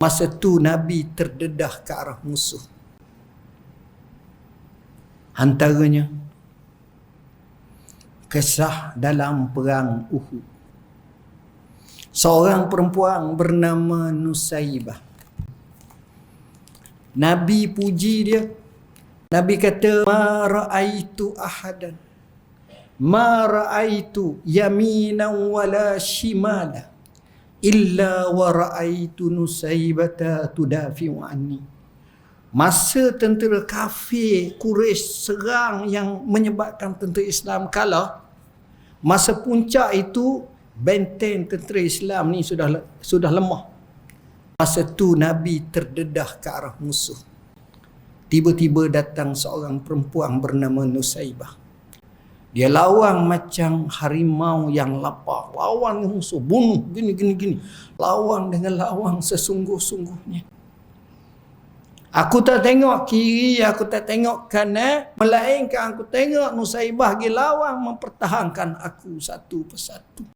Masa tu Nabi terdedah ke arah musuh. Antaranya kisah dalam perang Uhud. Seorang perempuan bernama Nusaibah. Nabi puji dia. Nabi kata, Ma ra'aitu ahadan. Ma ra'aitu yaminan wala shimala. Illa wa ra'aitu Nusaibata tudafi'u anni. Masa tentera kafir Quraisy serang yang menyebabkan tentera Islam kalah, masa puncak itu benteng tentera Islam ni sudah sudah lemah. Masa tu Nabi terdedah ke arah musuh. Tiba-tiba datang seorang perempuan bernama Nusaibah. Dia lawan macam harimau yang lapar. Lawan musuh. Bunuh. Gini, gini, gini. Lawan dengan lawan sesungguh-sungguhnya. Aku tak tengok kiri, aku tak tengok kanan. Melainkan aku tengok Nusaibah pergi lawan mempertahankan aku satu persatu.